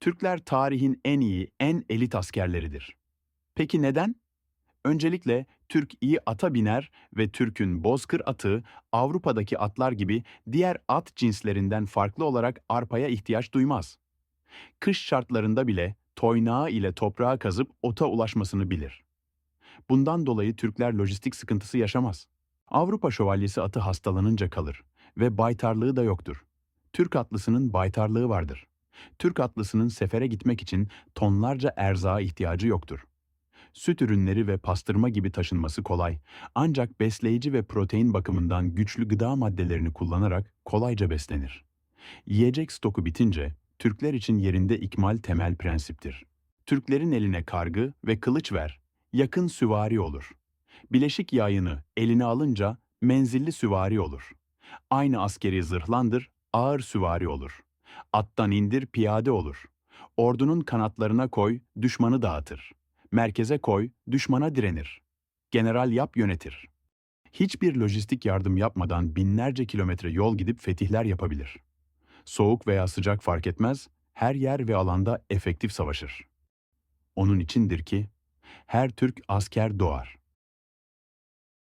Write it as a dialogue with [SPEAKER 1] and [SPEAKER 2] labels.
[SPEAKER 1] Türkler tarihin en iyi, en elit askerleridir. Peki neden? Öncelikle Türk iyi ata biner ve Türk'ün bozkır atı Avrupa'daki atlar gibi diğer at cinslerinden farklı olarak arpaya ihtiyaç duymaz. Kış şartlarında bile toynağı ile toprağa kazıp ota ulaşmasını bilir. Bundan dolayı Türkler lojistik sıkıntısı yaşamaz. Avrupa şövalyesi atı hastalanınca kalır ve baytarlığı da yoktur. Türk atlısının baytarlığı vardır. Türk atlısının sefere gitmek için tonlarca erzağa ihtiyacı yoktur. Süt ürünleri ve pastırma gibi taşınması kolay, ancak besleyici ve protein bakımından güçlü gıda maddelerini kullanarak kolayca beslenir. Yiyecek stoku bitince, Türkler için yerinde ikmal temel prensiptir. Türklerin eline kargı ve kılıç ver, yakın süvari olur. Bileşik yayını eline alınca menzilli süvari olur. Aynı askeri zırhlandır, ağır süvari olur. Attan indir, piyade olur. Ordunun kanatlarına koy, düşmanı dağıtır. Merkeze koy, düşmana direnir. General yap yönetir. Hiçbir lojistik yardım yapmadan binlerce kilometre yol gidip fetihler yapabilir. Soğuk veya sıcak fark etmez, her yer ve alanda efektif savaşır. Onun içindir ki, her Türk asker doğar.